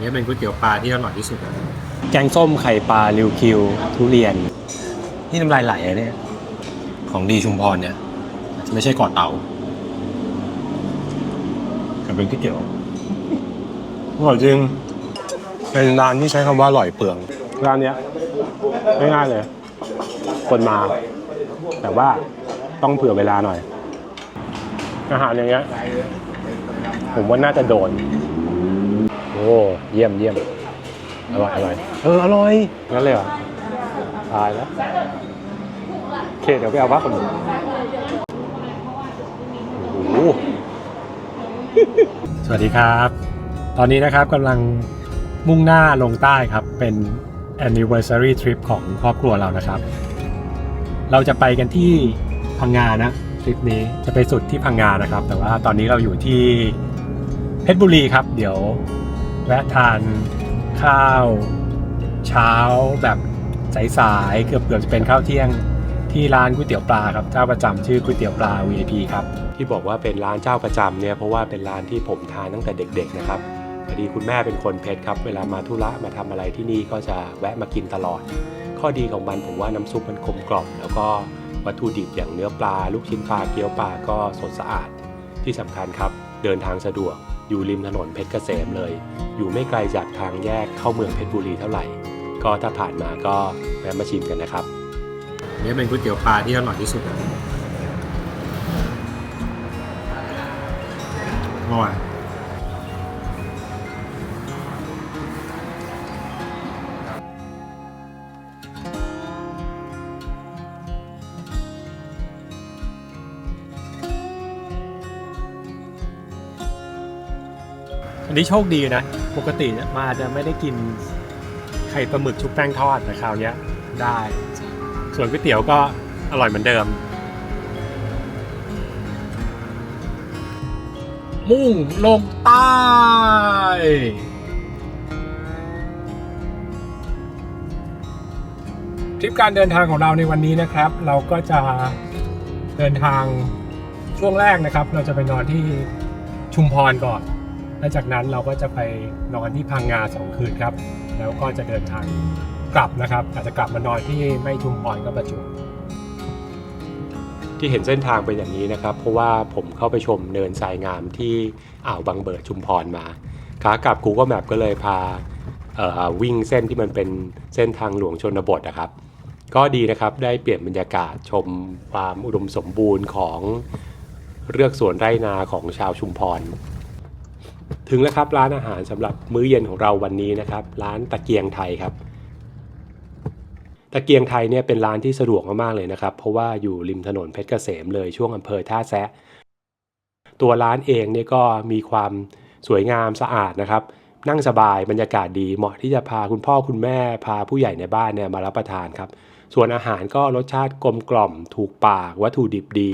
นี่เป็นก๋วยเตี๋ยวปลาที่อร่อยที่สุดนะแกงส้มไข่ปลาริวคิว ทุเรียน นี่น้ำลายไหลอะเนี่ย ของดีชุมพรเนี่ยไม่ใช่เกาะเต่าแต่เป็นก๋วยเตี๋ยวอร่อยจริง เป็นร้านที่ใช้คำว่าอร่อยเปลือง ร้านเนี้ยง่ายๆเลย คนมา แต่ว่าต้องเผื่อเวลาหน่อย อาหารอย่างเงี้ย ผมว่าน่าจะโดนโอ้เยี่ยมเยี่ยมอร่อยอร่อยเอออร่อยงั้นเลยเหรอตายแล้วโอเคเดี๋ยวไปเอาผ้าขนหนูโอ้โหสวัสดีครับ ตอนนี้นะครับกำลังมุ่งหน้าลงใต้ครับ เป็น anniversary trip ของครอบครัวเรานะครับ เราจะไปกันที่พังงานะทริปนี้จะไปสุดที่พังงานะครับ แต่ว่าตอนนี้เราอยู่ที่เพชรบุรีครับ เดี๋ยว แวะทานข้าวเช้าแบบสายๆเกือบเกือบจะเป็นข้าวเที่ยงที่ร้านก๋วยเตี๋ยวปลาครับเจ้าประจำชื่อก๋วยเตี๋ยวปลา VIP ครับที่บอกว่าเป็นร้านเจ้าประจำเนี่ยเพราะว่าเป็นร้านที่ผมทานตั้งแต่เด็กๆนะครับพอดีคุณแม่เป็นคนเพชรครับ เวลามาธุระมาทำอะไรที่นี่ก็จะแวะมากินตลอด ข้อดีของมันผมว่าน้ำซุปมันกลมกล่อมแล้วก็วัตถุดิบอย่างเนื้อปลา ลูกชิ้นปลาเกี๊ยวปลาก็สดสะอาดที่สำคัญครับ เดินทางสะดวก อยู่ริมถนนเพชรเกษมเลย อยู่ไม่ไกลจากทางแยกเข้าเมืองเพชรบุรีเท่าไหร่ ก็ถ้าผ่านมาก็แวะมาชิมกันนะครับ นี่เป็นก๋วยเตี๋ยวปลาที่อร่อยที่สุดอร่อย อันนี้โชคดีนะ ปกติเนี่ยมาจะไม่ได้กินไข่ปลาหมึกชุบแป้งทอดแต่คราวเนี้ยได้ ส่วนก๋วยเตี๋ยวก็อร่อยเหมือนเดิม มุ่งลงใต้ทริปการเดินทางของเราในวันนี้นะครับ เราก็จะเดินทางช่วงแรกนะครับ เราจะไปนอนที่ชุมพรก่อน และจากนั้นเราก็จะไปนอนที่พังงาสองคืนครับ แล้วก็จะเดินทางกลับนะครับ อาจจะกลับมานอนที่ไม่ชุมพรก็ประจวบที่เห็นเส้นทางเป็นอย่างนี้นะครับ เพราะว่าผมเข้าไปชมเนินทรายงามที่อ่าวบางเบิดชุมพรมาขากลับ Google Map ก็เลยพาวิ่งเส้นที่มันเป็นเส้นทางหลวงชนบทนะครับ ก็ดีนะครับได้เปลี่ยนบรรยากาศชมความอุดมสมบูรณ์ของเรือกสวนไร่นาของชาวชุมพร ถึงแล้วครับร้านอาหารสำหรับมื้อเย็นของเราวันนี้นะครับ ร้านตะเกียงไทยครับ ตะเกียงไทยเนี่ยเป็นร้านที่สะดวกมากๆเลยนะครับ เพราะว่าอยู่ริมถนนเพชรเกษมเลยช่วงอำเภอท่าแซะ ตัวร้านเองเนี่ยก็มีความสวยงามสะอาดนะครับ นั่งสบายบรรยากาศดีเหมาะที่จะพาคุณพ่อคุณแม่พาผู้ใหญ่ในบ้านเนี่ยมารับประทานครับ ส่วนอาหารก็รสชาติกลมกล่อม ถูกปากวัตถุดิบดี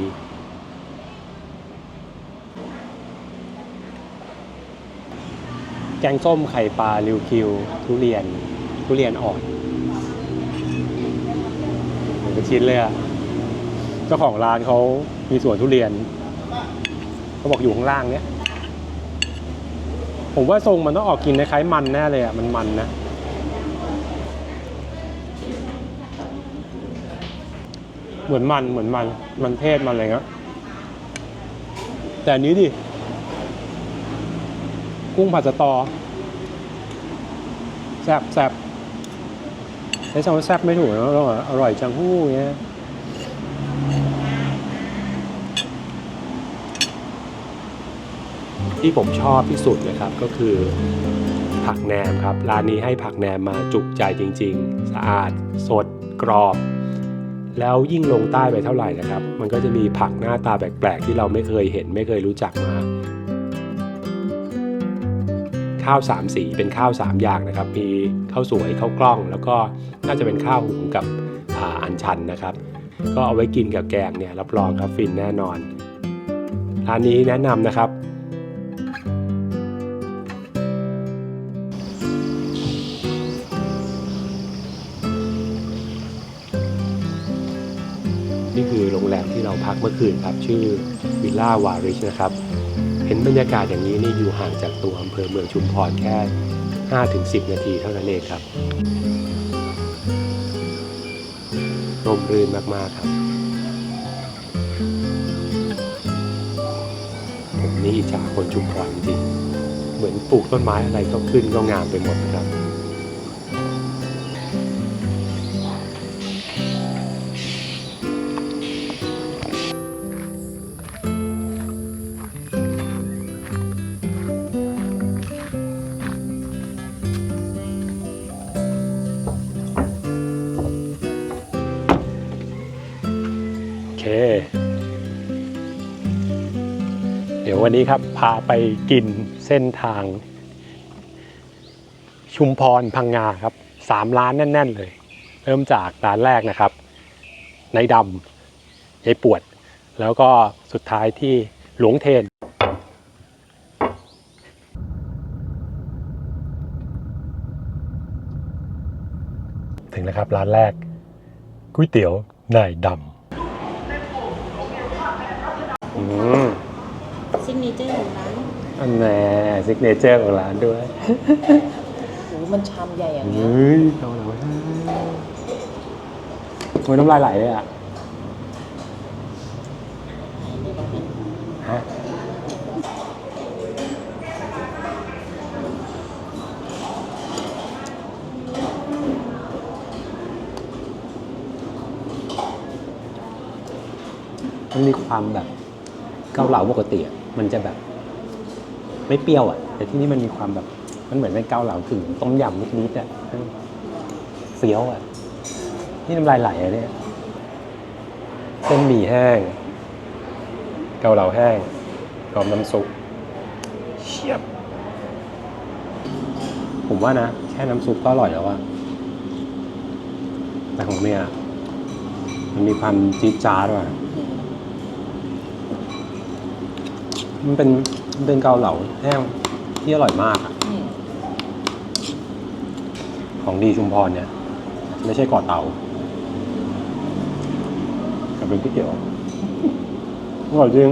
กงส้มไข่ปลาริวคิว ทุเรียน ทุเรียนอ่อนเป็นชิ้นเลยอะเจ้าของร้านเขามีสวนทุเรียนเขาบอกอยู่ข้างล่างเนี้ยผมว่าทรงมันต้องออกกินคล้ายมันแน่เลยอะมันมันนะเหมือนมันเหมือนมันมันเทศมันอะไรเงี้ยแต่อันนี้ดิ กุ้งผัดสตอแซ่บแซ่บใช้คำว่าแซ่บไม่ถูกนะองบอกอร่อยจังหู้เงี้ยที่ผมชอบที่สุดนะครับก็คือผักแหนมครับร้านนี้ให้ผักแหนมมาจุกใจจริง ๆ สะอาด สดกรอบ แล้วยิ่งลงใต้ไปเท่าไหร่นะครับ มันก็จะมีผักหน้าตาแปลกๆ ที่เราไม่เคยเห็นไม่เคยรู้จักมา ข้าวสามสีเป็นข้าวสามอย่างนะครับ มีข้าวสวยข้าวกล้อง แล้วก็น่าจะเป็นข้าวหุงกับอาอันชันนะครับ ก็เอาไว้กินกับแกงเนี่ยรับรองครับฟินแน่นอนร้านนี้แนะนำนะครับนี่คือโรงแรมที่เราพักเมื่อคืนครับ ชื่อวิลล่าวาริชนะครับ เห็นบรรยากาศอย่างนี้นี่อยู่ห่างจากตัวอำเภอเมืองชุมพรแค่ 5-10 นาทีเท่านั้นเองครับร่มรื่นมากๆครับ ผมนี่อิจฉาคนชุมพรจริงเหมือนปลูกต้นไม้อะไรก็ขึ้นก็งามไปหมดนะครับ วันนี้ครับพาไปกินเส้นทาง ชุมพรพังงาครับสามร้านแน่น ๆ เลย เริ่มจากร้านแรกนะครับในดำยายปวด แล้วก็สุดท้ายที่หลวงเทนถึงแล้วครับร้านแรกก๋วยเตี๋ยวนายดำอืม เนเจอร์ของร้านอันแน่ซิกเนเจอร์ของร้านด้วยโอ้โหมันชามใหญ่อย่างเงี้ยเฮ้ยเกาเหลาโอ้ยน้ำลายไหลเลยอะฮะมันมีความแบบเกาเหลาปกติอะ มันจะแบบไม่เปรี้ยวอะ แต่ที่นี่มันมีความแบบ มันเหมือนเป็นเกาเหลาถึงต้มยำนิดๆอะเฟี้ยวอะ นี่น้ำลายไหลอะเนี่ยเส้นหมี่แห้ง เกาเหลาแห้งพร้อมน้ำซุปเชียบ ผมว่านะ แค่น้ำซุปก็อร่อยแล้วอะแต่ของเมียมันมีความจี๊ดจ๊าด้ว่ะ มันเป็นมันเป็นเกาเหลาแห้งที่อร่อยมากอะอืมของดีชุมพรเนี่ย ไม่ใช่เกาะเต่าแต่เป็นก๋วยเตี๋ยวอร่อยจริง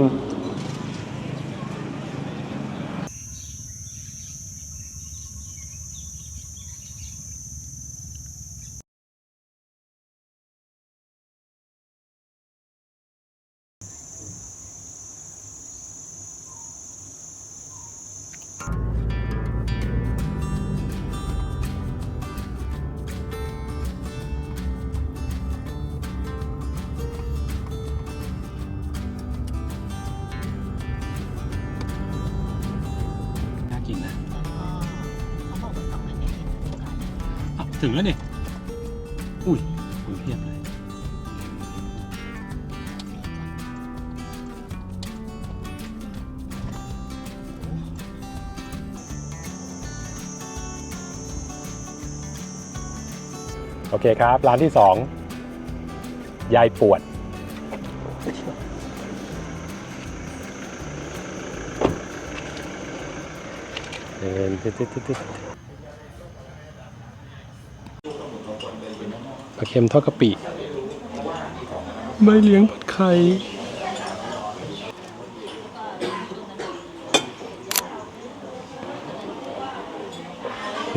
ถึงแล้วนี่อุ้ยอุ้ยเพียบเลยโอเคครับ ร้านที่สองยายปวดเดินตึ๊ดตึ๊ดตึ๊ดตึ๊ดปลาเค็มทอดกะปิใบเลี้ยงผัดไข่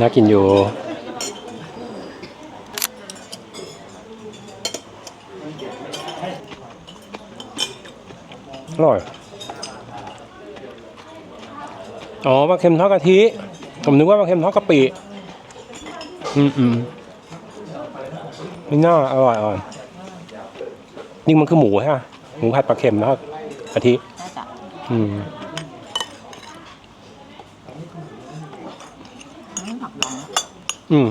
น่ากินอยู่อร่อย อ๋อปลาเค็มทอดกะทิ ผมนึกว่าปลาเค็มทอดกะปิ อืมอืม ไม่น่าอร่อยอร่อยนี่มันคือหมูใช่ไหมหมูผัดปลาเค็มทอดกะทิน่าจะอืมไม่ผักดองนะอืม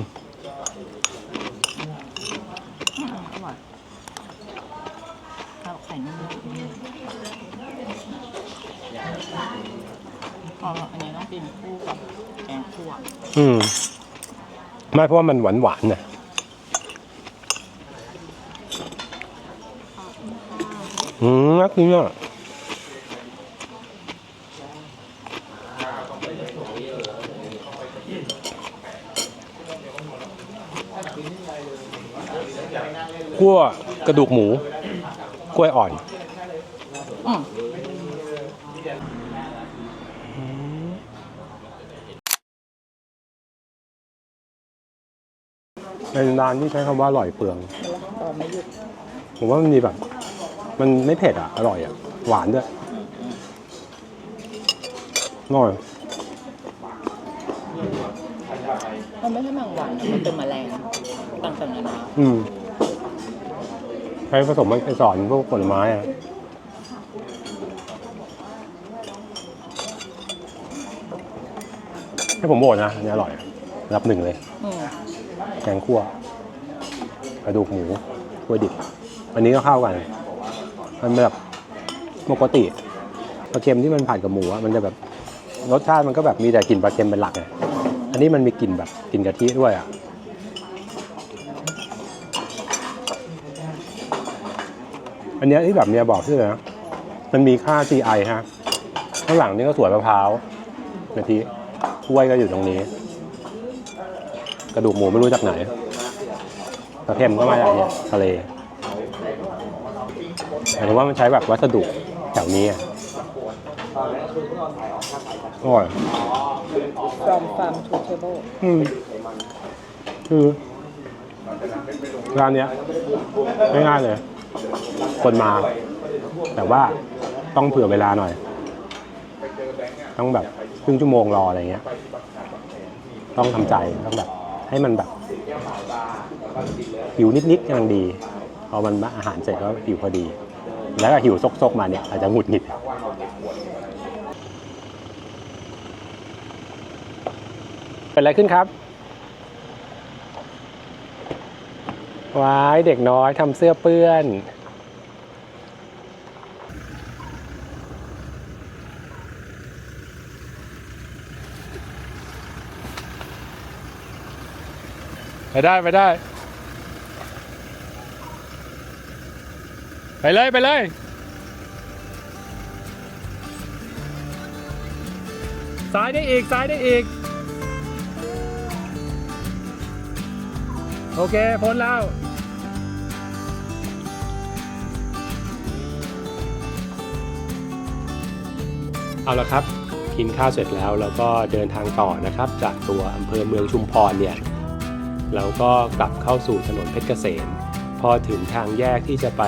อืมอร่อยข้าวไข่นุ่มอ๋ออันนี้ต้องกินคู่กับแกงคั่วอืม ไม่เพราะว่ามันหวานหวานๆนะ อืมนักกินอะคั่วกระดูกหมูกล้วยอ่อนอืมเป็นร้านที่ใช้คำว่าอร่อยเปลือง ต่อไม่หยุด ผมว่ามันมีแบบ มันไม่เผ็ดอะ อร่อยอะ หวานด้วยอร่อยมันไม่ใช่แมงวันอะมันเป็นแมลงต่างๆนานาอืมใช้ผสมมันไปสอนพวกผลไม้อะ ให้ผมโบดนะอันนี้อร่อยอันดับหนึ่งเลย อืมแกงคั่วกระดูกหมูคั่วดิบ อันนี้ก็เข้ากัน มันแบบปกติปลาเค็มที่มันผัดกับหมูอะมันจะแบบรสชาติมันก็แบบมีแต่กลิ่นปลาเค็มเป็นหลักไงอันนี้มันมีกลิ่นแบบกลิ่นกะทิด้วยอะอันเนี้ยที่แบบเมียบอกชื่อนะ มันมีค่า GI ฮะ ข้างหลังนี่ก็สวนมะพร้าวกะทิถ้วยก็อยู่ตรงนี้ กระดูกหมูไม่รู้จากไหนปลาเค็มก็มาจากเนี่ยทะเล หมายถึงว่ามันใช้แบบวัสดุแถวนี้อะอร่อย from farm to table อืมคือร้านเนี้ยง่ายๆเลย คนมา แต่ว่าต้องเผื่อเวลาหน่อย ต้องแบบครึ่งชั่วโมงรออะไรเงี้ย ต้องทำใจต้องแบบ ให้มันแบบหิวนิดๆกำลังดี พอมันอาหารเสร็จก็หิวพอดี แล้วก็หิวซกๆมาเนี่ยอาจจะหงุดหงิดเป็นอะไรขึ้นครับว้ายเด็กน้อยทำเสื้อเปื้อนไปได้ไปได้ ไปเลยไปเลยซ้ายได้อีกซ้ายได้อีก โอเคพ้นแล้วเอาละครับกินข้าวเสร็จแล้วแล้วก็เดินทางต่อนะครับ จากตัวอำเภอเมืองชุมพรเนี่ยเราก็กลับเข้าสู่ถนนเพชรเกษม พอถึงทางแยกที่จะไป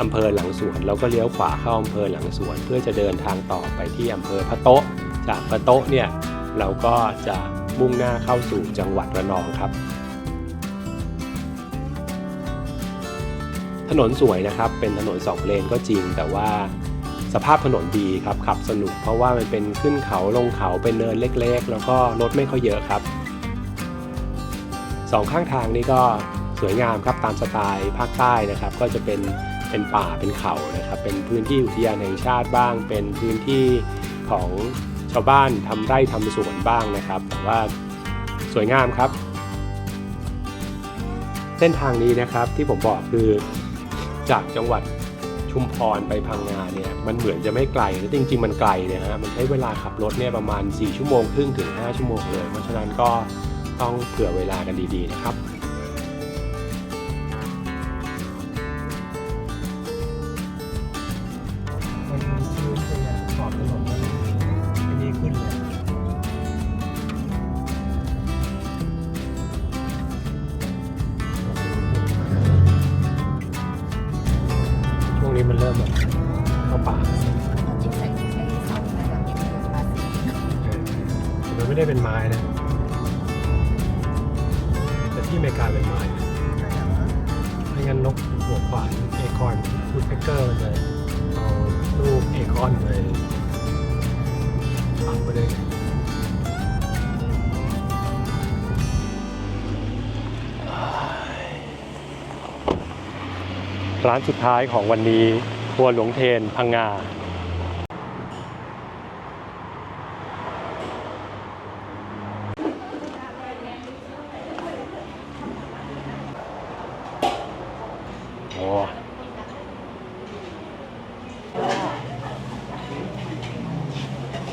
อำเภอหลังสวนเราก็เลี้ยวขวาเข้าอำเภอหลังสวน เพื่อจะเดินทางต่อไปที่อำเภอพะโต๊ะ จากพะโต๊ะเนี่ยเราก็จะมุ่งหน้าเข้าสู่จังหวัดระนองครับ ถนนสวยนะครับเป็นถนนสองเลนก็จริง แต่ว่าสภาพถนนดีครับขับสนุกเพราะว่ามันเป็นขึ้นเขาลงเขาเป็นเนินเล็กๆ แล้วก็รถไม่ค่อยเยอะครับสองข้างทางนี่ก็สวยงามครับตามสไตล์ภาคใต้นะครับ ก็จะเป็น เป็นป่าเป็นเขานะครับเป็นพื้นที่อุทยานแห่งชาติบ้าง เป็นพื้นที่ของชาวบ้านทำไร่ทำสวนบ้างนะครับ แต่ว่าสวยงามครับ เส้นทางนี้นะครับที่ผมบอกคือจากจังหวัดชุมพรไปพังงาเนี่ยมันเหมือนจะไม่ไกลแต่จริง ๆ มันไกลนะฮะมันใช้เวลาขับรถเนี่ยประมาณ 4 ชั่วโมงครึ่งถึง 5 ชั่วโมงเลย เพราะฉะนั้นก็ต้องเผื่อเวลากันดีๆนะครับ เป็นไม้นะ แต่ที่อเมริกาเป็นไม้ไม่งั้นนกหัวขวานเอคอนฟูดแพคเกอร์เลยเอาลูกเอคอนเลยปักไปเลยร้านสุดท้ายของวันนี้ครัวหลวงเทนพังงา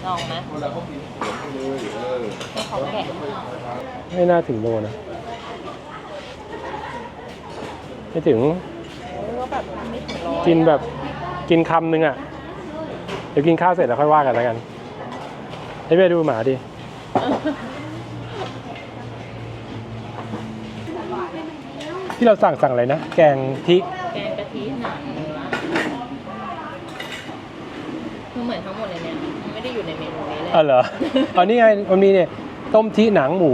ลองไหมให้เขาแกะไม่น่าถึงโลนะ ไม่ถึงว่าแบบไม่ถึงร้อยกินแบบกินคำนึงอะ เดี๋ยวกินข้าวเสร็จแล้วค่อยว่ากันแล้วกันให้เบียดูหมาดิ ที่เราสั่งสั่งอะไรนะ แกงทิแกงกะทิหนังเนื้อคือเหมือนทั้งหมดเลยเนี่ยมันไม่ได้อยู่ในเมนูนี้เลย อ๋อเหรออันนี้ไงมันมีเนี่ยต้มทิหนังหมู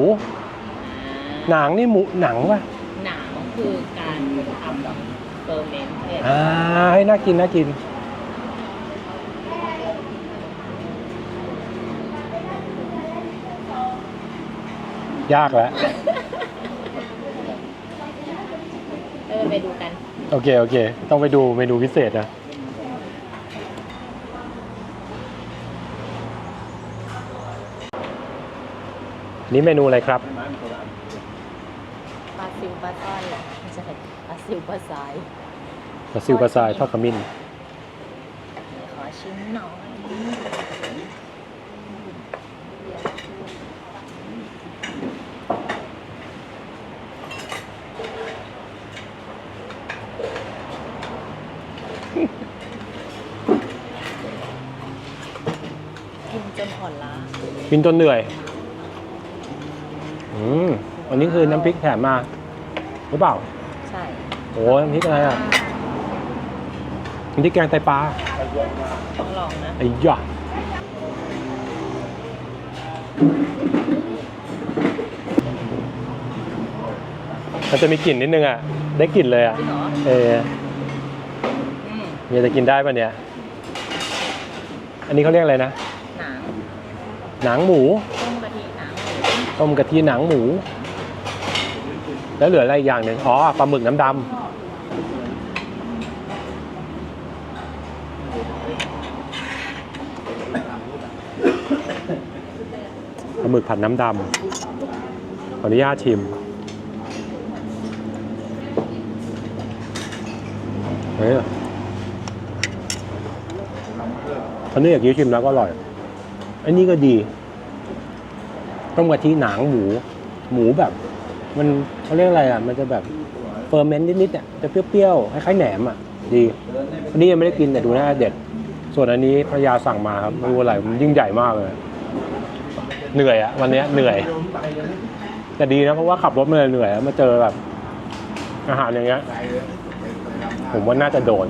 หนังนี่หมูหนังวะหนังคือการทำแบบเฟอร์เมนต์เนี่ยอ่าให้น่ากินน่ากิน ยากแล้วเออไปดูกัน โอเค โอเค ต้องไปดูเมนูพิเศษนะ นี่เมนูอะไรครับ ปลาซิวปลาต้อยไม่ใช่ปลาซิวปลาซายปลาซิวปลาซายทอดขมิ้น ขอชิมหน่อยกินจนผ่อนล้า กินจนเหนื่อยอืม อันนี้คือน้ำพริกแถมมา หรือเปล่าใช่โอ้น้ำพริกอะไรอะน้ำพริกแกงไตปลาต้องลองนะไอ้ยะมันจะมีกลิ่นนิดนึงอะ ได้กลิ่นเลยอะ จริงเหรอเอออืมเมียจะกินได้ปะเนี่ย อันนี้เขาเรียกอะไรนะ หนังหนังหมูต้มกะทิหนังต้มกะทิหนังหมู แล้วเหลืออะไรอย่างหนึ่งอ๋อปลาหมึกน้ำดำปลาหมึกผัดน้ำดำขออนุญาตชิมเฮ้ยอันนี้อยากกินชิมแล้วก็อร่อย อันนี้ก็ดี ต้มกะทิหนังหมู หมูแบบ มันเขาเรียกอะไรอะ มันจะแบบเฟอร์เมนต์นิดๆอะจะเปรี้ยวๆคล้ายๆแหนมอะ ดีอันนี้ยังไม่ได้กินแต่ดูน่าเด็ด ส่วนอันนี้ภรรยาสั่งมาครับไม่รู้อะไรมันยิ่งใหญ่มากเลย เหนื่อยอะวันนี้เหนื่อย แต่ดีนะเพราะว่าขับรถมาเหนื่อยแล้วมาเจอแบบ อาหารอย่างเงี้ย ผมว่าน่าจะโดน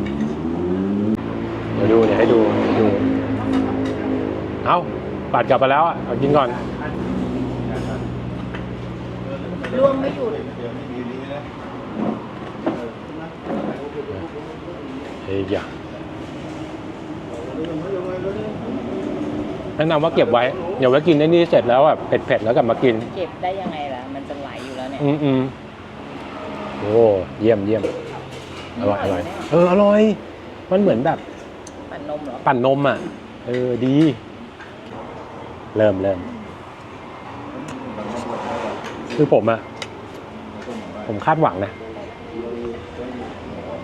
เดี๋ยวดูเดี๋ยวให้ดูดู เอาปัดกลับมาแล้วอะเอากินก่อน ร่วงไม่หยุด เฮ้ยอย่าแนะนำว่าเก็บไว้เดี๋ยวไว้กินไอ้นี่เสร็จแล้วแบบเผ็ดๆแล้วกลับมากิน เก็บได้ยังไงล่ะ มันจะไหลอยู่แล้วเนี่ย อืมอืมโอ้เยี่ยมเยี่ยมอร่อยอร่อยเอออร่อย มันเหมือนแบบ ปั่นนมเหรอ ปั่นนมอะ เออดี เริ่มเริ่มคือผมอะ ผมคาดหวังนะ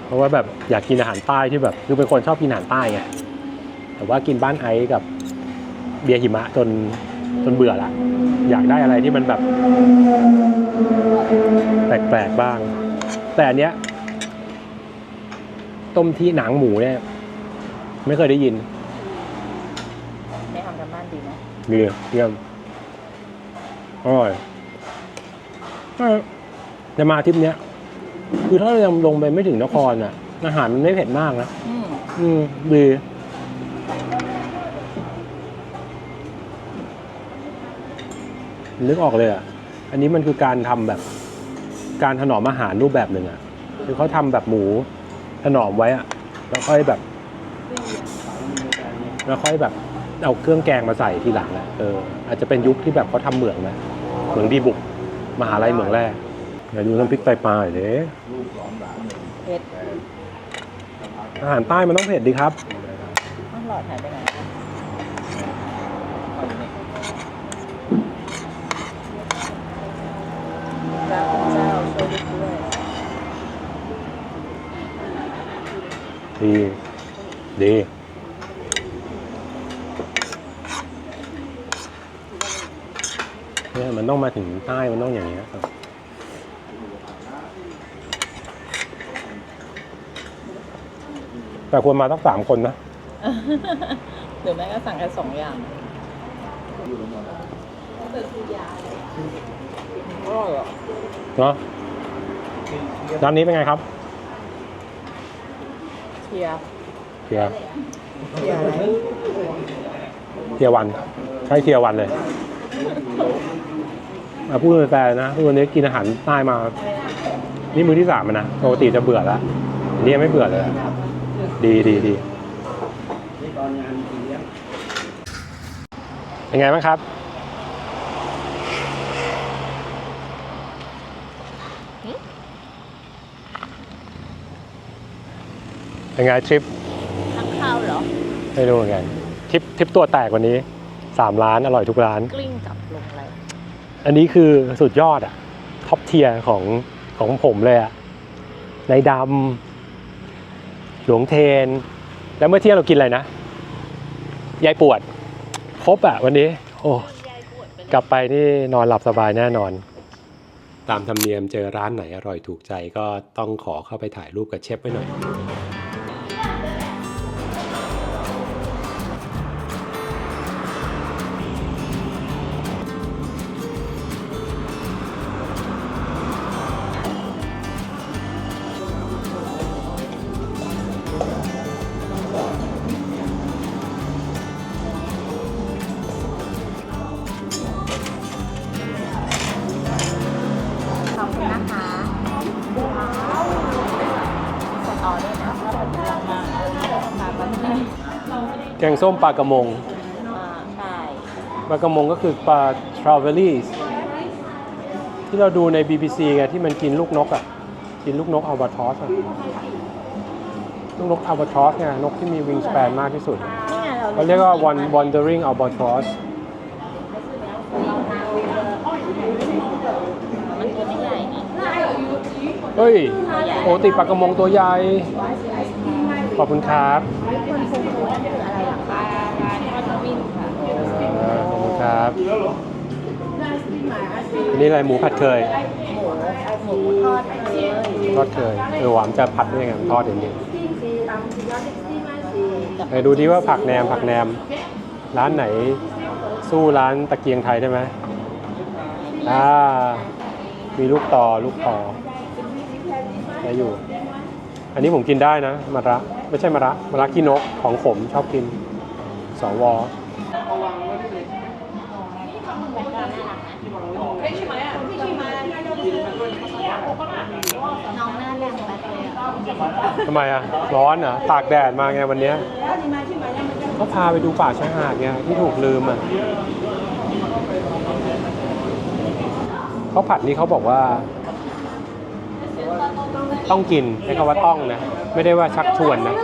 เพราะว่าแบบอยากกินอาหารใต้ที่แบบคือเป็นคนชอบกินอาหารใต้ไงแต่ว่ากินบ้านไอซ์กับเบียร์หิมะจนจนเบื่อละอยากได้อะไรที่มันแบบ แปลกๆบ้าง แต่อันเนี้ย ต้มที่หนังหมูเนี่ย ไม่เคยได้ยินไม่ทำกันบ้านดีไหมดีเยี่ยมอร่อยเอ้ย แต่มาทริปเนี้ยคือถ้าเรายังลงไปไม่ถึงนครอะ อาหารมันไม่เผ็ดมากนะอืมอืมดีนึกออกเลยอะ อันนี้มันคือการทำแบบ การถนอมอาหารรูปแบบหนึ่งอะ คือเขาทำแบบหมูถนอมไว้อะ แล้วค่อยแบบ แล้วค่อยแบบเอาเครื่องแกงมาใส่ทีหลังอะเอออาจจะเป็นยุคที่แบบเขาทำเหมืองนะเหมืองดีบุก มหาลัยเหมืองแรก เดี๋ยวดูน้ำพริกไตปลาหน่อยเด้เผ็ดอาหารใต้มันต้องเผ็ดดีครับอ้าวหลอดหายไปไหนเอาอยู่นี่พระคุณเจ้าช่วยลูกด้วยดีดีเนี่ยมันต้องมาถึงใต้มันต้องอย่างเงี้ยครับ แต่ควรมาตั้งสามคนนะ หรือไม่ก็สั่งแค่สองอย่างอร่อยอะเนาะร้านนี้เป็นไงครับเทียร์เทียร์เทียร์อะไรเทียร์วันใช่เทียร์วันเลยมาพูดเป็นแฟนนะทุกวันนี้กินอาหารใต้มา นี่มื้อที่สามแล้วนะปกติจะเบื่อแล้วอันนี้ยังไม่เบื่อเลย อะดีดีดีเป็นไงบ้างครับ เป็นไงทริปทั้งข้าวเหรอ ไม่รู้เหมือนกันทริปทริปตัวแตกวันนี้สามร้านอร่อยทุกร้าน กลิ้งกลับลงอะไรอันนี้คือสุดยอดอะท็อปเทียร์ของของผมเลยอะในดำ หลวงเทน แล้วเมื่อเที่ยงเรากินอะไรนะ ยายปวด ครบอะวันนี้ โอ้ กลับไปนี่นอนหลับสบายแน่นอน ตามธรรมเนียมเจอร้านไหนอร่อยถูกใจก็ต้องขอเข้าไปถ่ายรูปกับเชฟไว้หน่อย อบคุณนะคะสตอด้วยนะขอบคุณมากๆมาบ้านให้แกงส้มปลากระมงอ่าใช่ปลากระมงก็คือปลา t r a v e l i s ที่เราดูใน BBC ไงที่มันกินลูกนกอะ กินลูกนกอัลบาทอสอะ ลูกนกอัลบาทอสไงนกที่มีวิงส p ปนมากที่สุดนี่ไงเราเขาเรียกว่า one wandering albatross มันตัวไม่ใหญ่นี่ เฮ้ย โอติปลากระมงตัวใหญ่ ขอบคุณครับมันคงรู้ว่าคืออะไรหรอคะร้านทอดวินค่ะอ่าขอบคุณครับ อันนี้อะไรหมูผัดเคย หมูทอดเลยทอดเคยเออหวานจะผัดได้ยังไงทอดอย่างนี้ไหนดูดิว่าผักแหนมผักแหนม ร้านไหนสู้ร้านตะเกียงไทยได้ไหมอ่ามีลูกต่อลูกต่อ ได้อยู่ อันนี้ผมกินได้นะมะระไม่ใช่มะระมะระกินกของผมชอบกินสวน้องหน้าแรงแป๊บเลยทำไมอะ ร้อนเหรอะตากแดดมาไงวันเนี้ยก็พาไปดูป่าชายหาดไงที่ถูกลืมอะเขาผัดนี่เขาบอกว่า ต้องกินใช้คำว่าต้องนะ ไม่ได้ว่าชักชวนนะ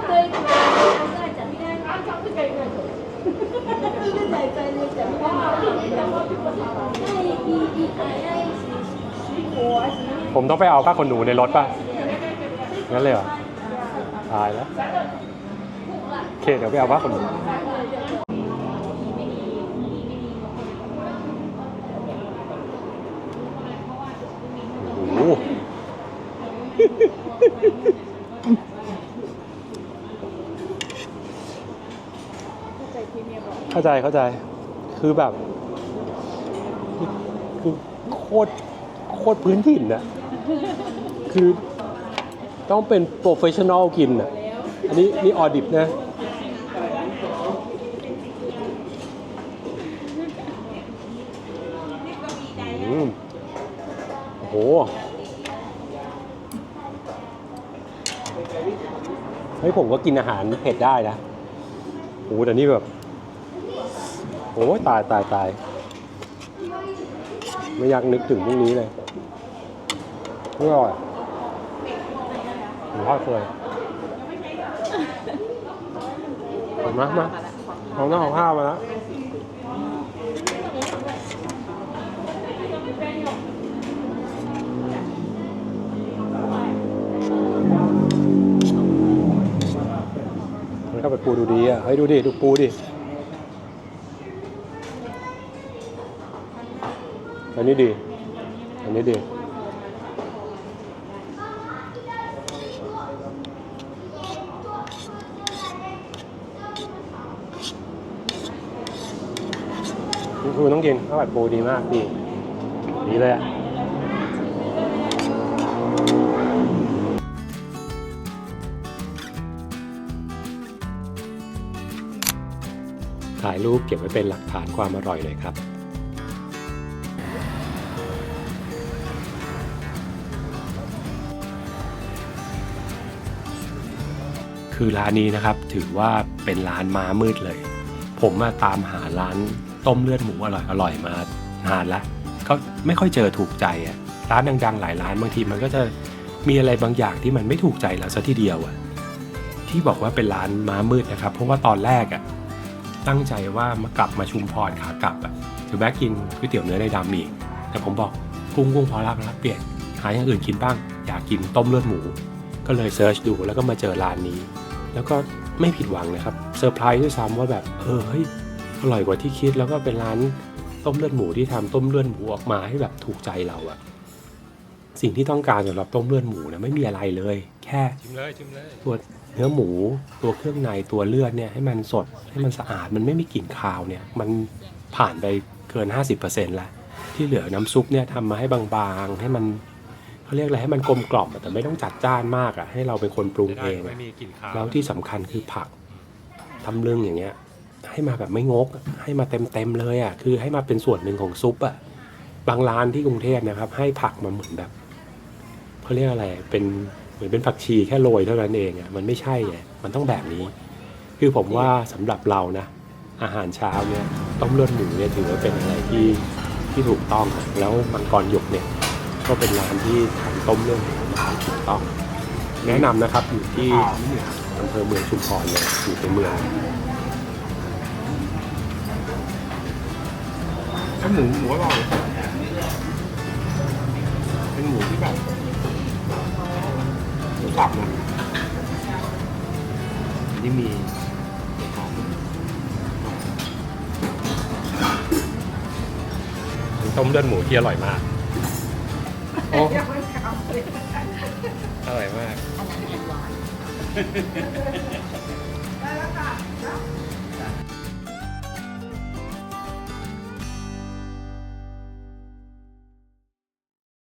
ผมต้องไปเอาผ้าขนหนูในรถป่ะ งั้นเลยเหรอ ตายแล้ว โอเค เดี๋ยวไปเอาผ้าขนหนูโอ้โห เข้า ใจเข้าใจ คือแบบ คือโคตรโคตรพื้นถิ่นอะคือต้องเป็นโปรเฟชชั่นอลกินอะอันนี้นี่ออดิบนะโอ้โห เฮ้ยผมก็กินอาหารเผ็ดได้นะโอ้โหแต่นี่แบบ โอ้ยตายตายตาย ไม่อยากนึกถึงพรุ่งนี้เลยไม่อร่อยผมทอดเคยมามาเอาหน้าของข้าวมาแล้วมันก็ไปปูดูดีอะ เฮ้ยดูดิ ดูปูดิันนี้ดี อันนี้ดี คุณครูต้องกินข้าวผัดปูดีมากดีดีเลยอะถ่ายรูปเก็บไว้เป็นหลักฐานความอร่อยหน่อยครับ คือร้านนี้นะครับถือว่าเป็นร้านม้ามืดเลย ผมมาตามหาร้านต้มเลือดหมูอร่อยอร่อยมานานละก็ไม่ค่อยเจอถูกใจอะร้านดังๆ หลายร้านบางทีมันก็จะมีอะไรบางอย่างที่มันไม่ถูกใจเราซะทีเดียวอะที่บอกว่าเป็นร้านม้ามืดนะครับ เพราะว่าตอนแรกอะตั้งใจว่ามากลับมาชุมพรขากลับอะจะแวะกินก๋วยเตี๋ยวเนื้อในดำอีกแต่ผมบอกกุ้งกุ้งพอละพอละเปลี่ยนหาอย่างอื่นกินบ้าง อยากกินต้มเลือดหมู ก็เลยเซิร์ชดูแล้วก็มาเจอร้านนี้ แล้วก็ไม่ผิดหวังนะครับเซอร์ไพรส์ด้วยซ้ำว่าแบบเออเฮ้ยอร่อยกว่าที่คิดแล้วก็เป็นร้านต้มเลือดหมูที่ทำต้มเลือดหมูออกมาให้แบบถูกใจเราอะสิ่งที่ต้องการสำหรับต้มเลือดหมูนะไม่มีอะไรเลย แค่ชิมเลยชิมเลยตัวเนื้อหมูตัวเครื่องในตัวเลือดเนี่ยให้มันสดให้มันสะอาดมันไม่มีกลิ่นคาวเนี่ยมันผ่านไปเกิน 50%แล้วที่เหลือน้ำซุปเนี่ยทำมาให้บางๆ ให้มัน เขาเรียกอะไรให้มันกลมกล่อมอะแต่ไม่ต้องจัดจ้านมากอะให้เราเป็นคนปรุงเองอะไม่มีกลิ่นคาวแล้วที่สำคัญคือผักทำลึงอย่างเงี้ย ให้มาแบบไม่งก ให้มาเต็มเต็มๆเลยอะคือให้มาเป็นส่วนหนึ่งของซุปอะบางร้านที่กรุงเทพนะครับ ให้ผักมาเหมือนแบบเขาเรียกอะไรเป็นเหมือนเป็นผักชีแค่โรยเท่านั้นเองอะมันไม่ใช่ไงมันต้องแบบนี้ คือผมว่าสำหรับเรานะอาหารเช้าเนี่ยต้มเลือดหมูเนี่ยถือว่าเป็นอะไรที่ที่ถูกต้องอะแล้วมังกรหยกเนี่ย ก็เป็นร้านที่ทำต้มเลือดหมูถูกต้องแนะนำนะครับอยู่ที่อำเภอเมืองชุมพรเลยอยู่ในเมืองแล้วหมูหมูอร่อยเป็นหมูที่แบบหมูสับนะนนี้มีหอมต้มเลือดหมูที่อร่อยมาก โอ้ อร่อยมาก อันนั้นอันหวาน